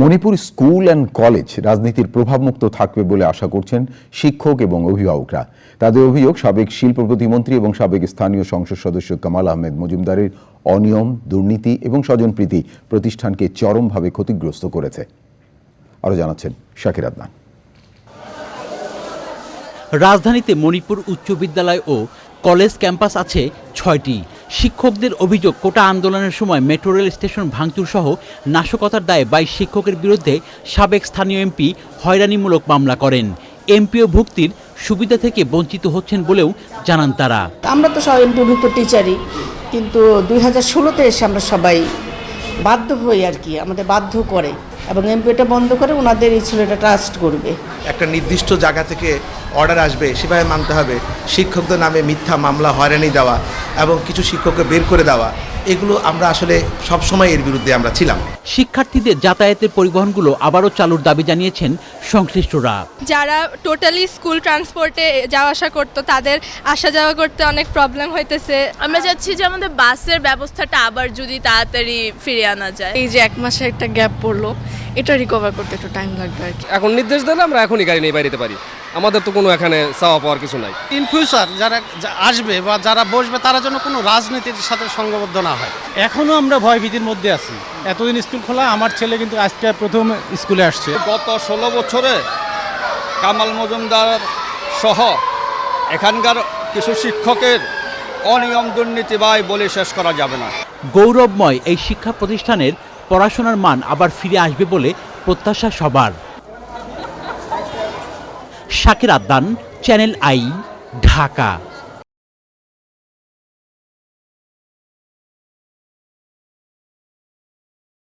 Manipur school and college রাজনীতির প্রভাবমুক্ত থাকবে বলে আশা করছেন শিক্ষক এবং অভিভাবকরা। তাদের অভিযোগ, সাবেক শিল্প প্রতিমন্ত্রী এবং সাবেক স্থানীয় সংসদ সদস্য কামাল আহমেদ মজুমদারের অনিয়ম, দুর্নীতি এবং স্বজনপ্রীতি প্রতিষ্ঠানকে চরমভাবে ক্ষতিগ্রস্ত করেছে। আরও জানাচ্ছেন শাকির আদনান। রাজধানীতে মণিপুর উচ্চ বিদ্যালয় ও কলেজ ক্যাম্পাস আছে ছয়টি। শিক্ষকদের অভিযোগ, কোটা আন্দোলনের সময় মেট্রো রেল স্টেশন ভাঙচুর সহ নাশকতার দায়ে বাইশ শিক্ষকের বিরুদ্ধে সাবেক স্থানীয় এমপি হয়রানিমূলক মামলা করেন। এমপিও ভুক্তির সুবিধা থেকে বঞ্চিত হচ্ছেন বলেও জানান তারা। আমরা তো সবাই এমপিভুক্ত টিচারই, কিন্তু দুই হাজার ষোলোতে এসে আমরা সবাই বাধ্য হই আর কি, আমাদের বাধ্য করে। এবং এমপিটা বন্ধ করে ওনাদের এই ছেলেটা ট্রাস্ট করবে। একটা নির্দিষ্ট জায়গা থেকে অর্ডার আসবে, সেভাবে মানতে হবে। শিক্ষকদের নামে মিথ্যা মামলা হয়রানি দেওয়া এবং কিছু শিক্ষককে বের করে দেওয়া। এগুলো আমরা আসলে সবসময় এর বিরুদ্ধে আমরা ছিলাম। শিক্ষার্থীদের যাতায়াতের পরিবহনগুলো আবারও চালুর দাবি জানিয়েছেন সংশ্লিষ্টরা। যারা টোটালি স্কুল ট্রান্সপোর্টে যাওয়া আসা করতো তাদের আসা যাওয়া করতে অনেক প্রবলেম হইতেছে। আমরা চাচ্ছি যে আমাদের বাসের ব্যবস্থাটা আবার যদি তাড়াতাড়ি ফিরে আনা যায়। এই যে এক মাসে একটা গ্যাপ পড়ল এটা রিকভার করতে একটু টাইম লাগবে আর কি। এখন নির্দেশ দিলে আমরা এখনই গাড়ি নিয়ে বাইরেতে পারি। আমাদের তো কোনো এখানে চাওয়া পাওয়ার কিছু নাই। ইন ফিউচার যারা আসবে বা যারা বসবে তারা যেন কোনো রাজনীতির সাথে সঙ্গবদ্ধ না হয়। এখনও আমরা ভয়ভীতির মধ্যে আছি। এতদিন স্কুল খোলা আমার ছেলে কিন্তু আজকে প্রথম স্কুলে আসছে। গত ষোলো বছরে কামাল মজুমদার সহ এখানকার কিছু শিক্ষকের অনিয়ম দুর্নীতি বাই বলে শেষ করা যাবে না। গৌরবময় এই শিক্ষা প্রতিষ্ঠানের পড়াশোনার মান আবার ফিরে আসবে বলে প্রত্যাশা সবার। শাকির আদান চ্যানেল আই ঢাকা